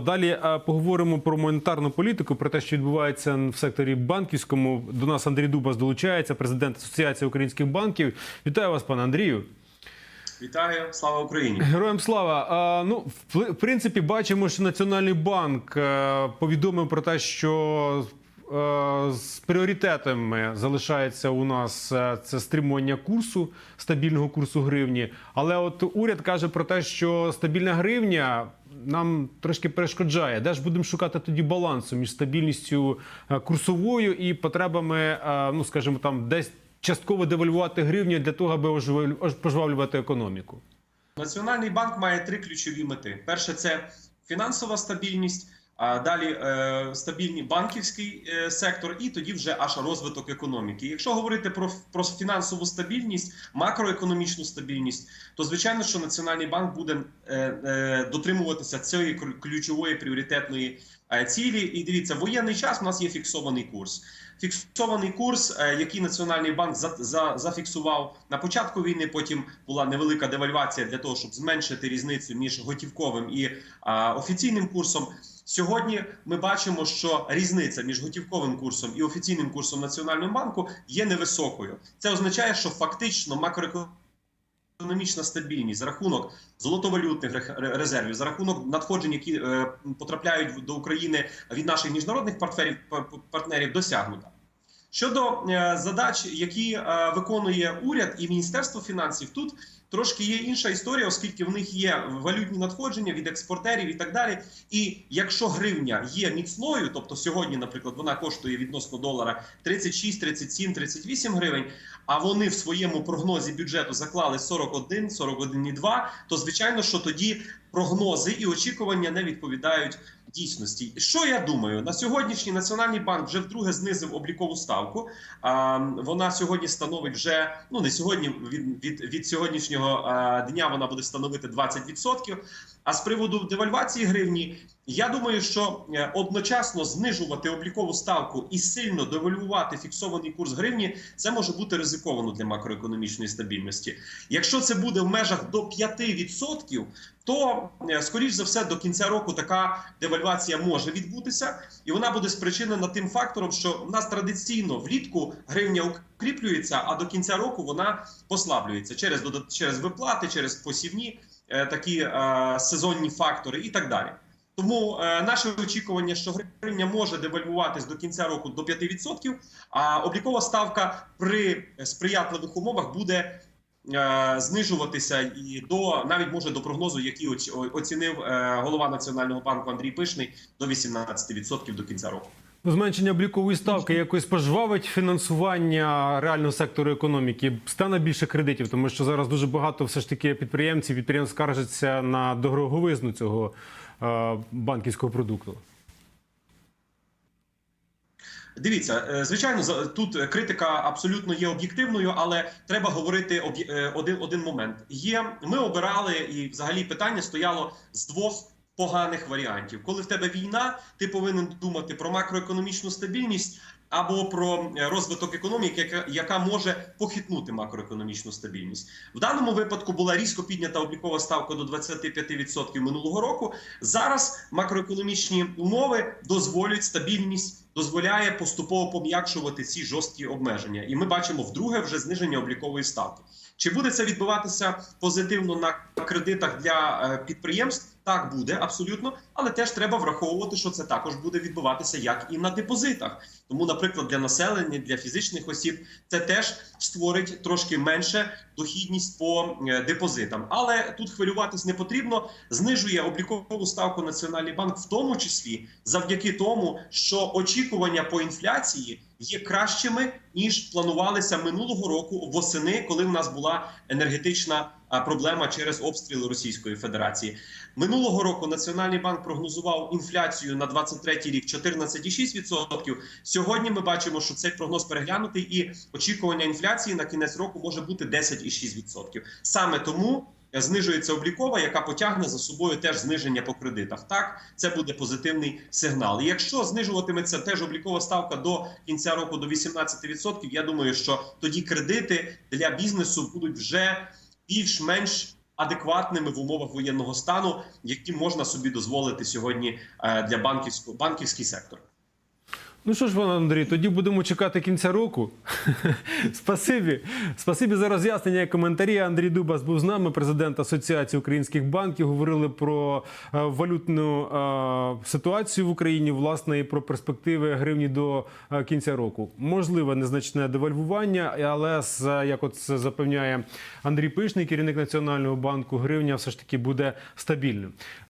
Далі е, поговоримо про монетарну політику, про те, що відбувається в секторі банківському. До нас Андрій Дубас долучається, президент Асоціації українських банків. Вітаю вас, пане Андрію. Вітаю, слава Україні! Героям слава. Ну, в, принципі, бачимо, що Національний банк е, повідомив про те, що з пріоритетами залишається у нас е, це стримування курсу, стабільного курсу гривні. Але от уряд каже про те, що стабільна гривня нам трошки перешкоджає. Де ж будемо шукати тоді балансу між стабільністю е, курсовою і потребами, е, ну скажімо, там десь частково девальвувати гривню для того, аби пожвавлювати економіку. Національний банк має три ключові мети: перше це фінансова стабільність. Далі е, стабільний банківський е, сектор, і тоді вже аж розвиток економіки. Якщо говорити про, про фінансову стабільність, макроекономічну стабільність, то звичайно, що Національний банк буде е, дотримуватися цієї ключ- ключової пріоритетної цілі. І дивіться, воєнний час у нас є фіксований курс. Фіксований курс, е, який Національний банк за, за, зафіксував на початку війни. Потім була невелика девальвація для того, щоб зменшити різницю між готівковим і а, офіційним курсом. Сьогодні ми бачимо, що різниця між готівковим курсом і офіційним курсом Національного банку є невисокою. Це означає, що фактично макроекономічна стабільність за рахунок золотовалютних резервів, за рахунок надходжень, які е, потрапляють до України від наших міжнародних партнерів, партнерів досягнута. Щодо е, задач, які е, виконує уряд і Міністерство фінансів, тут трошки є інша історія, оскільки в них є валютні надходження від експортерів і так далі. І якщо гривня є міцною, тобто сьогодні, наприклад, вона коштує відносно долара 36, 37, 38 гривень, а вони в своєму прогнозі бюджету заклали 41, 41,2, то звичайно, що тоді прогнози і очікування не відповідають дійсності. Що я думаю, на сьогоднішній національний банк вже вдруге знизив облікову ставку. А вона сьогодні становить вже ну не сьогодні. Від від, від сьогоднішнього дня вона буде становити 20%. А з приводу девальвації гривні, я думаю, що е, одночасно знижувати облікову ставку і сильно девальвувати фіксований курс гривні, це може бути ризиковано для макроекономічної стабільності. Якщо це буде в межах до 5%, то е, скоріш за все до кінця року така девальвація може відбутися, і вона буде спричинена тим фактором, що в нас традиційно влітку гривня укріплюється, а до кінця року вона послаблюється через через виплати, через посівні е, такі сезонні фактори і так далі. Тому е, наше очікування, що гривня може девальвуватись до кінця року до 5%, а облікова ставка при сприятливих умовах буде е, знижуватися і до навіть може до прогнозу, який оці- оцінив е, голова національного банку Андрій Пишний до 18% до кінця року. Зменшення облікової ставки якось пожвавить фінансування реального сектору економіки. Стане більше кредитів, тому що зараз дуже багато все ж таки підприємців підприємств скаржаться на дороговизну цього банківського продукту. Дивіться, е, звичайно, тут критика абсолютно є об'єктивною, але треба говорити е, один, один момент. Є ми обирали, і взагалі питання стояло з двох поганих варіантів. Коли в тебе війна, ти повинен думати про макроекономічну стабільність. Або про е, розвиток економіки, яка, яка може похитнути макроекономічну стабільність в даному випадку була різко піднята облікова ставка до 25% минулого року. Зараз макроекономічні умови дозволять стабільність, дозволяє поступово пом'якшувати ці жорсткі обмеження. І ми бачимо вдруге вже зниження облікової ставки. Чи буде це відбуватися позитивно на кредитах для е, підприємств? Так буде абсолютно, але теж треба враховувати, що це також буде відбуватися як і на депозитах. Тому, наприклад, для населення, для фізичних осіб, це теж створить трошки менше дохідність по е, депозитам. Але тут хвилюватись не потрібно. Знижує облікову ставку Національний банк, в тому числі завдяки тому, що очікування по інфляції є кращими ніж планувалися минулого року восени, коли в нас була енергетична проблема через обстріли Російської Федерації. Минулого року Національний банк прогнозував інфляцію на 23 рік 14,6%. Сьогодні ми бачимо, що цей прогноз переглянутий, і очікування інфляції на кінець року може бути 10,6%. Саме тому. Знижується облікова, яка потягне за собою теж зниження по кредитах. Так, це буде позитивний сигнал. І якщо знижуватиметься теж облікова ставка до кінця року до 18%, я думаю, що тоді кредити для бізнесу будуть вже більш-менш адекватними в умовах воєнного стану, які можна собі дозволити сьогодні е, для банківського банківський сектор. Ну що ж, пане Андрій, тоді будемо чекати кінця року. Спасибі. Спасибі за роз'яснення і коментарі. Андрій Дубас був з нами, президент Асоціації українських банків. Говорили про е, валютну е, ситуацію в Україні, власне, і про перспективи гривні до е, кінця року. Можливе незначне девальвування, але як от це запевняє Андрій Пишний, керівник Національного банку, гривня все ж таки буде стабільним.